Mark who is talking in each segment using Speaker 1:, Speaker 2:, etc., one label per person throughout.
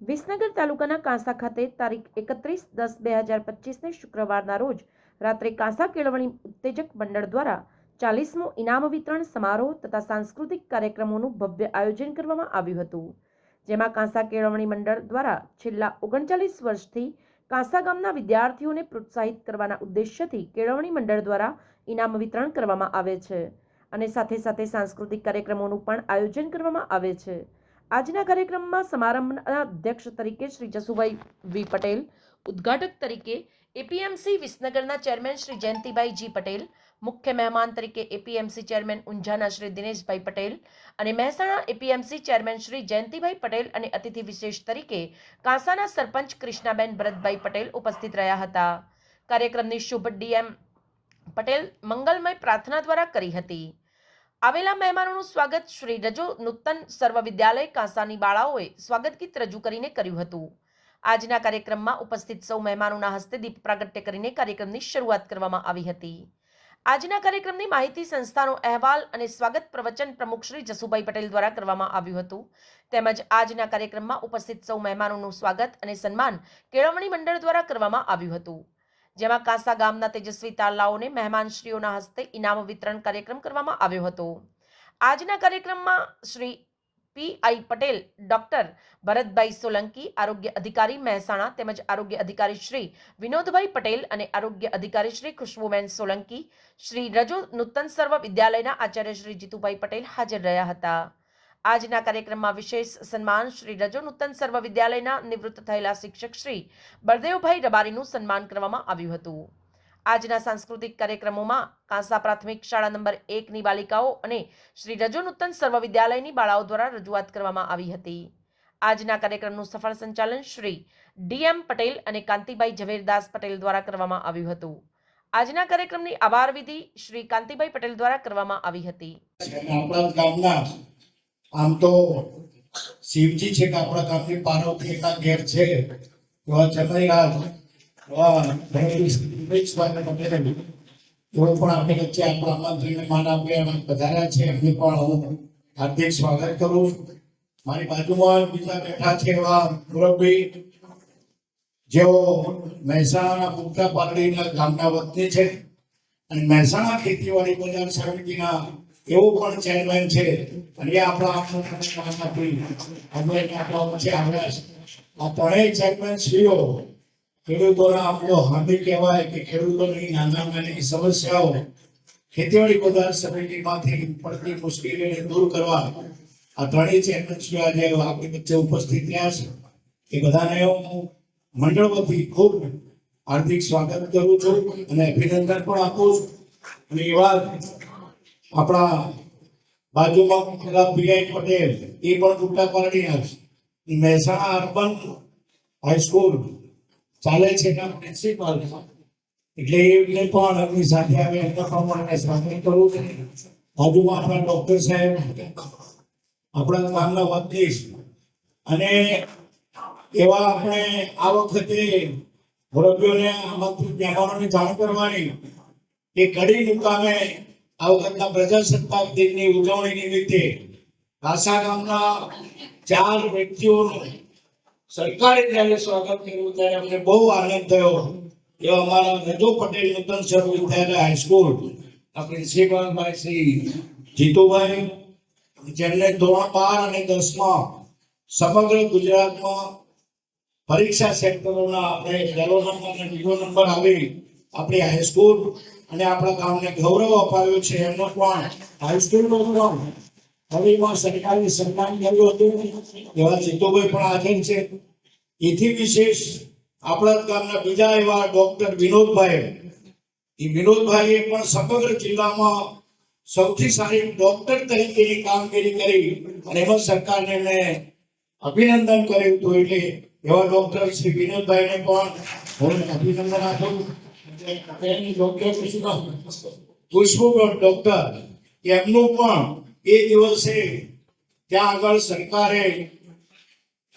Speaker 1: વિસનગર તાલુકાના કાંસા ખાતે તારીખ એકત્રીસ દસ બે હજાર પચીસને શુક્રવારના રોજ રાત્રે કાંસા કેળવણી ઉત્તેજક મંડળ દ્વારા ચાલીસમો ઇનામ વિતરણ સમારોહ તથા સાંસ્કૃતિક કાર્યક્રમોનું ભવ્ય આયોજન કરવામાં આવ્યું હતું, જેમાં કાંસા કેળવણી મંડળ દ્વારા છેલ્લા ઓગણચાલીસ વર્ષથી કાંસા ગામના વિદ્યાર્થીઓને પ્રોત્સાહિત કરવાના ઉદ્દેશ્યથી કેળવણી મંડળ દ્વારા ઇનામ વિતરણ કરવામાં આવે છે અને સાથે સાથે સાંસ્કૃતિક કાર્યક્રમોનું પણ આયોજન કરવામાં આવે છે. આજના કાર્યક્રમમાં સમારંભના અધ્યક્ષ તરીકે શ્રી જસુભાઈ વી પટેલ, ઉદ્ઘાટક તરીકે એપીએમસી વિસનગરના ચેરમેન શ્રી જયંતિભાઈ જી પટેલ મુખ્ય મહેમાન તરીકે એપીએમસી ચેરમેન ઊંઝાના શ્રી દિનેશભાઈ પટેલ અને મહેસાણા એપીએમસી ચેરમેન શ્રી જયંતિભાઈ પટેલ અને અતિથિ વિશેષ તરીકે કાંસાના સરપંચ કૃષ્ણાબેન ભરતભાઈ પટેલ ઉપસ્થિત રહ્યા હતા. કાર્યક્રમની શુભ ડીએમ પટેલ મંગલમય પ્રાર્થના દ્વારા કરી હતી. આવેલા મહેમાનોનું સ્વાગત શ્રી રજો નૂતન સર્વ વિદ્યાલય કાંસાની બાળાઓએ સ્વાગત ગીત રજૂ કરીને કર્યું હતું. આજના કાર્યક્રમમાં ઉપસ્થિત સૌ મહેમાનોના હસ્તે દીપ પ્રાગટ્ય કરીને કાર્યક્રમની શરૂઆત કરવામાં આવી હતી. આજના કાર્યક્રમની માહિતી સંસ્થાનો અહેવાલ અને સ્વાગત પ્રવચન પ્રમુખ શ્રી જસુભાઈ પટેલ દ્વારા કરવામાં આવ્યું હતું. તેમજ આજના કાર્યક્રમમાં ઉપસ્થિત સૌ મહેમાનોનું સ્વાગત અને સન્માન કેળવણી મંડળ દ્વારા કરવામાં આવ્યું હતું. જેમાં કાંસા ગામના તેજસ્વી તાલાઓને મહેમાનશ્રીઓના હસ્તે ઇનામ વિતરણ કાર્યક્રમ કરવામાં આવ્યો હતો. આજના કાર્યક્રમમાં Shri P I Patel, doctor Bharatbhai Solanki, આરોગ્ય અધિકારી મહેસાણા તેમજ આરોગ્ય અધિકારી શ્રી વિનોદભાઈ પટેલ અને આરોગ્ય અધિકારી શ્રી ખુશ્બુબેન સોલંકી, શ્રી રજો નૂતન સર્વ વિદ્યાલયના આચાર્ય શ્રી જીતુભાઈ પટેલ હાજર રહ્યા હતા. આજના કાર્યક્રમમાં વિશેષ સન્માન શ્રી રજો નૂતન સર્વ વિદ્યાલયના નિવૃત્ત થયેલા શિક્ષક શ્રી બળદેવભાઈ રબારીનું સન્માન કરવામાં આવ્યું હતું. આજના સાંસ્કૃતિક કાર્યક્રમોમાં કાંસા પ્રાથમિક શાળા નંબર એકની બાલિકાઓ અને શ્રી રજો નૂતન સર્વ વિદ્યાલયની બાળાઓ દ્વારા રજૂઆત કરવામાં આવી હતી. આજના કાર્યક્રમનું સફળ સંચાલન શ્રી ડીએમ પટેલ અને કાંતિભાઈ ઝવેરદાસ પટેલ દ્વારા કરવામાં આવ્યું હતું. આજના કાર્યક્રમની આભાર વિધિ શ્રી કાંતિભાઈ પટેલ દ્વારા કરવામાં આવી હતી.
Speaker 2: આપણા ગામના આમ તો શિવજી છે કે આપણા ગામની પાર્વતી એના ઘેર છે, એવા ચંદ્રયાન સ્વામી વગેરે એવો પણ આપણી વચ્ચે આપણા છે હું હાર્દિક સ્વાગત કરું મારી બાજુમાં બીજા બેઠા છે એવા પુખ્તા પાટડીના ગામના વતની છે. અને મહેસાણા ખેતીવાડી બજાર સમિતિના એવો પણ ચેરમેન છે. અને એ આપણા અમે આપણા વચ્ચે આવ્યા છે. આ ત્રણેય ચેરમેન શ્રીઓ ખેડૂતોના આપણો હાર્દિક કહેવાય કે ખેડૂતોની નાના નાની સમસ્યાઓ ખેતીવાડી બજાર સમિતિમાંથી પડતી મુશ્કેલીને દૂર કરવા આ ત્રણેય શ્રીઓ આજે આપણી વચ્ચે ઉપસ્થિત રહ્યા છે. એ બધાને હું મંડળ વતી ખૂબ હાર્દિક સ્વાગત કરું છું અને અભિનંદન પણ આપું છું. અને એવા આપણા બાજુમાં પેલા પીઆઈ પટેલ, એ પણ ટૂંકા પાડી મહેસાણા અર્બન હાઈસ્કૂલ ચાલે છે એના પ્રિન્સિપાલ એટલે એમને પણ એમની સાથે આવે એમના પ્રમાણે મને કરવું કરું છું. બાજુમાં આપણા ડોક્ટર સાહેબ, આપણા ગામના વકીલ, અને એવા આપણે આ વખતે મુરબ્બીઓને આમંત્રિત મહેમાનોને જાણ કરવાની કે કડી મુકામે આ વખતના પ્રજાસત્તાક દિનની ઉજવણી નિમિત્તે કાસા ગામના ચાર વ્યક્તિઓનું સરકારે જ્યારે સ્વાગત કર્યું ત્યારે અમને બહુ આનંદ થયો. એવા અમારા નજો પટેલ નૂતન શરૂ વિદ્યાલય હાઈસ્કૂલ આપણે પ્રિન્સિપાલભાઈ શ્રી જીતુભાઈ, જેમને ધોરણ બાર અને દસમાં સમગ્ર ગુજરાતમાં પરીક્ષા સેન્ટરોના આપણે પહેલો નંબર અને બીજો નંબર આવી આપણી હાઈસ્કૂલ અને આપણા ગામને ગૌરવ અપાવ્યું છે એમનો પણ હાઈસ્કૂલનો પણ હવેમાં સરકારી સન્માન કર્યું હતું એવા જીતુભાઈ પણ હાજર છે. એથી વિશેષ આપણા ગામના બીજા એવા ડોક્ટર વિનોદભાઈ. એ વિનોદભાઈએ પણ સમગ્ર જિલ્લામાં સૌથી સારી ડોક્ટર તરીકેની કામગીરી કરી અને એમાં સરકારને મેં અભિનંદન કર્યું હતું એટલે એવા ડોક્ટર શ્રી વિનોદભાઈને પણ હું અભિનંદન આપું એમની ડોક્ટર નામ? ડોક્ટર એમનું પણ એ દિવસે ત્યાં આગળ સરકારે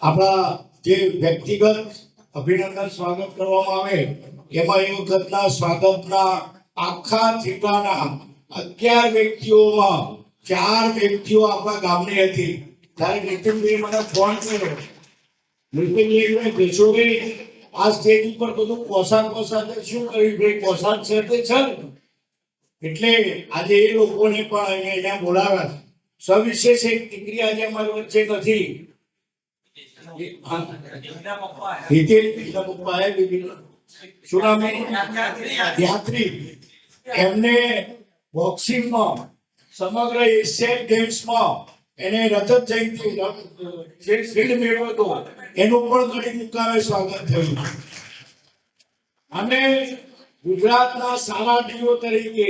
Speaker 2: આપણા જે વ્યક્તિગત અભિનંદન સ્વાગત કરવામાં આવે, એમાં એ વખતના સ્વાગતના આખા જિલ્લાના અગિયાર વ્યક્તિઓમાં ચાર વ્યક્તિઓ આપણા ગામની હતી. ત્યારે નીતિનભાઈ મને ફોન કર્યો. નીતિનભાઈ કેશોભાઈ આ સ્ટેજ ઉપર બધું પોશાક પોશાક શું કર્યું ભાઈ પોશાક છે તે છે? એટલે આજે એ લોકોને પણ અહીંયા બોલાવ્યા છે. સવિશેષ એક દીકરી આજે અમારી વચ્ચે નથી. બોક્સિંગમાં, સમગ્ર એશિયન ગેમ્સમાં એને રજત જયંતિ, જે મેળવ્યો હતો, એનું પણ ઘણી મુકામે સ્વાગત થયું. અને ગુજરાતના સારા ડીઓ તરીકે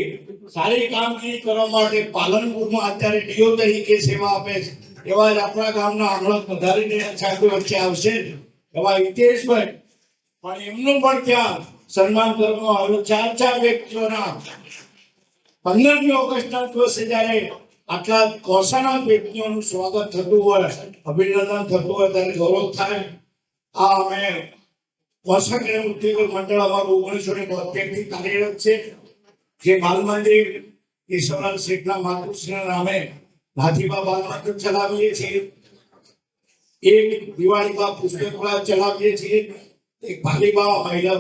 Speaker 2: સારી કામગીરી કરવા માટે પાલનપુરમાં અત્યારે ડીઓ તરીકે સેવા આપે છે. એવા જ આપણા ગામના હમણાં વધારીને સાહેબ વચ્ચે આવશે એવા હિતેશભાઈ, પણ એમનું પણ ત્યાં સન્માન કરવામાં આવ્યું. ચાર ચાર વ્યક્તિઓના પંદરમી ઓગસ્ટના દિવસે જ્યારે આટલા કોસાના વ્યક્તિઓનું સ્વાગત થતું હોય, અભિનંદન થતું હોય, ત્યારે ગૌરવ થાય. આ અમે કોસા ગ્રામ ઉદ્યોગ મંડળ અમારું ઓગણીસો ને બોતેરથી કાર્યરત છે. જે બાલ મંદિર ઈશ્વરલાલ શેઠના માતૃશ્રીના નામે નાથીબા બાલ મંદિર ચલાવીએ છીએ. એક દિવાળીમાં પુસ્તકાલય ચલાવીએ છીએ. એક ભાલીબા મહિલા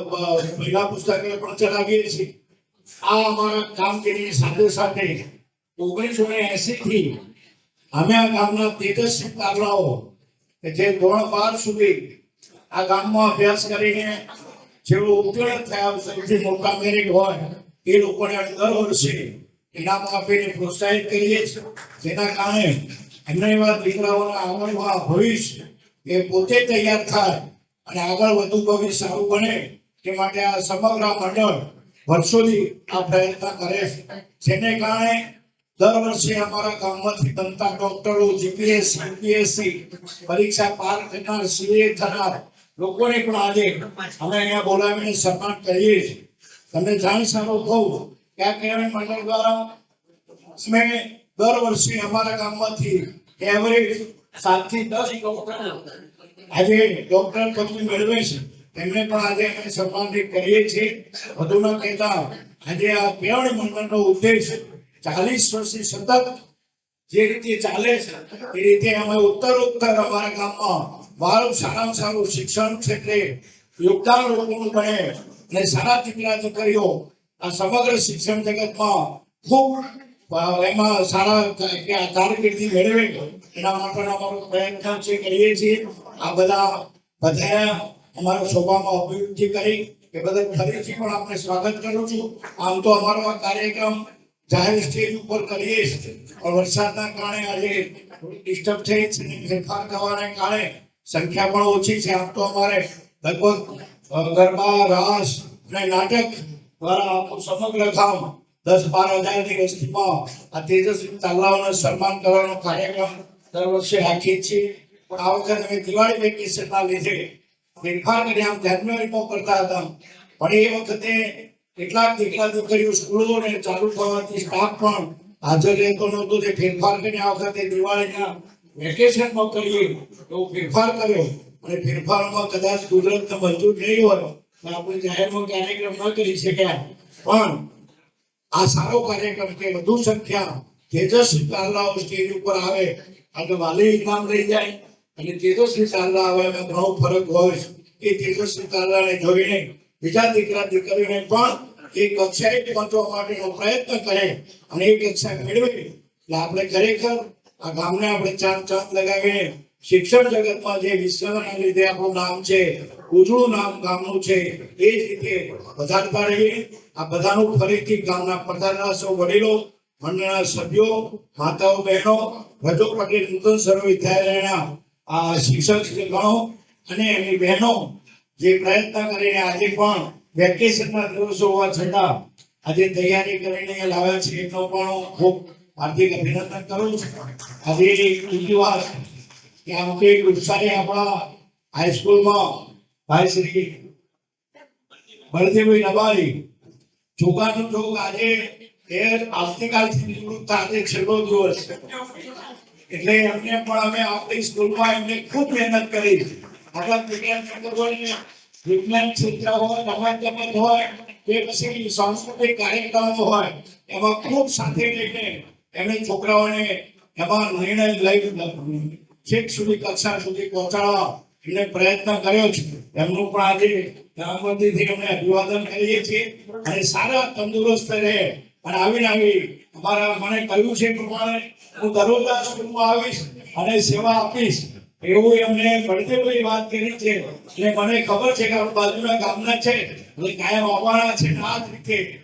Speaker 2: મહિલા પુસ્તકાલય પણ ચલાવીએ છીએ. આ અમારા કામગીરી સાથે સાથે ઓગણીસો ને એસી થી અમે આ ગામના તેજસ્વી કાગડાઓ જે ધોરણ બાર સુધી આ ગામમાં અભ્યાસ કરીને જેઓ ઉત્તીર્ણ થયા સૌથી મોટા મેરિટ હોય, એ લોકોને દર વર્ષે ઇનામ આપીને પ્રોત્સાહિત કરીએ છીએ. જેના કારણે એમના એવા દીકરાઓના આગળમાં ભવિષ્ય એ પોતે તૈયાર થાય અને આગળ વધુ ભવિષ્ય સારું બને તે માટે આ સમગ્ર મંડળ વર્ષોથી આ પ્રયત્ન કરે છે. જેને કારણે દર વર્ષે અમારા ગામમાંથી બનતા ડોક્ટરો જીપીએસ યુપીએસસી પરીક્ષા પાર કરનાર સીએ થનાર લોકોને પણ આજે અમે અહીંયા બોલાવીને સન્માન કરીએ છીએ. તમને જાણ સારો કહું કે આ કેળવણી મંડળ દ્વારા અમે દર વર્ષે અમારા ગામમાંથી એવરેજ સાતથી દસ ડોક્ટર આજે ડોક્ટર પદવી મેળવે છે. એમને પણ આજે અમે સન્માનિત કરીએ છીએ. વધુ ન કહેતા આજે આ કેળવણી મંડળનો ઉદ્દેશ ચાલીસ વર્ષથી સતત જે રીતે ચાલે છે, એ રીતે અમે ઉત્તર ઉત્તર અમારા ગામમાં મારું સારામાં સારું શિક્ષણ ક્ષેત્રે યોગદાન લોકોનું બને અને સારા દીકરા દીકરીઓ આ સમગ્ર શિક્ષણ જગતમાં ખૂબ એમાં સારા કારકિર્દી મેળવે. એના માટેનો અમારો પ્રયત્ન છે, કરીએ છીએ. આ બધા બધા અમારા શોભામાં અભિવૃદ્ધિ કરી. એ બદલ ફરીથી પણ આપણે સ્વાગત કરું છું. આમ તો અમારો આ કાર્યક્રમ જાહેર સ્ટેજ ઉપર કરીએ છીએ પણ વરસાદના કારણે આજે ડિસ્ટર્બ થઈ છે ફેરફાર થવાને કારણે સંખ્યા પણ ઓછી છે આમ તો અમારે લગભગ ગરબા રાસ અને નાટક દ્વારા સમગ્ર ગામ દસ બાર હજારની વસ્તીમાં આ તેજસ્વી તાલાઓને સન્માન કરવાનો કાર્યક્રમ દર વર્ષે રાખીએ છીએ. પણ આ વખતે અમે દિવાળી વેકેશનના લીધે ફેરફાર કરી આમ જાન્યુઆરીમાં કરતા હતા. પણ એ વખતે કેટલાક દીકરા દીકરીઓ સ્કૂલોને ચાલુ થવાથી સ્ટાફ પણ હાજર રહેતો નહોતો. તે ફેરફાર કરીને આ વખતે દિવાળીના વેકેશનમાં કરીએ, તો ફેરફાર કર્યો અને ફેરફારમાં કદાચ કુદરતને મંજૂર નહીં હોય, તો આપણે જાહેરમાં કાર્યક્રમ ન કરી શક્યા. પણ આ સારો કાર્યક્રમ કે વધુ સંખ્યા તેજસ્વી તારલાઓ સ્ટેજ ઉપર આવે અને વાલી ઇનામ લઈ જાય. અને તેજસ્વી તારલા આવે, એમાં ઘણો ફરક હોય. એ તેજસ્વી તારલાને જોઈને બીજા દીકરા દીકરીને પણ એ કક્ષાએ પહોંચવા માટેનો પ્રયત્ન કરે. અને એ કક્ષા મેળવે, એટલે આપણે ખરેખર આ ગામને આપણે ચાર ચાંદ લગાવીએ. શિક્ષણ જગતમાં જે વિશ્વના લીધે આપણું નામ છે ઉજળું નામ ગામનું છે, એ જ રીતે વધારતા રહીએ. આ બધાનું ફરીથી ગામના પ્રધાનના સૌ વડીલો, મંડળના સભ્યો, માતાઓ, બહેનો, રજો પટેલ, નૂતન સર્વ વિદ્યાલયના આ શિક્ષક ગણો અને એમની બહેનો જે પ્રયત્ન કરીને આજે પણ વેકેશનના દિવસો હોવા છતાં આજે તૈયારી કરીને લાવ્યા છે. એનો પણ ખૂબ હાર્દિક અભિનંદન કરું આજે બીજી વાત કે આ વખતે ઉત્સાહી આપણા હાઈસ્કૂલમાં ભાઈ શ્રી બળદેવભાઈ રબારી જોગાનું જોગ આજે એ આવતીકાલથી નિવૃત્ત આજે છેલ્લો દિવસ. એટલે એમને પણ અમે આપણી સ્કૂલમાં એમને ખૂબ મહેનત કરી. આગળ વિજ્ઞાન હોય વિજ્ઞાન ક્ષેત્ર હોય રમત હોય, કે પછી સાંસ્કૃતિક કાર્યક્રમો હોય, એમાં ખૂબ સાથે રહીને એમણે છોકરાઓને એમાં નિર્ણય લઈ છેક સુધી કક્ષા સુધી પહોંચાડવા એમને પ્રયત્ન કર્યો છે. એમનું પણ આજે ગ્રામપંચાયતથી અમે અભિવાદન કરીએ છીએ અને સારા તંદુરસ્ત રહે. અને આવીને આવી અમારા મને કહ્યું છે પ્રમાણે હું દરરોજ આ સ્કૂલમાં આવીશ અને સેવા આપીશ. એવું એમને બળદેવભાઈ વાત કરી છે. એટલે મને ખબર છે કે બાજુના ગામના છે. એટલે કાયમ આવવાના છે. આ રીતે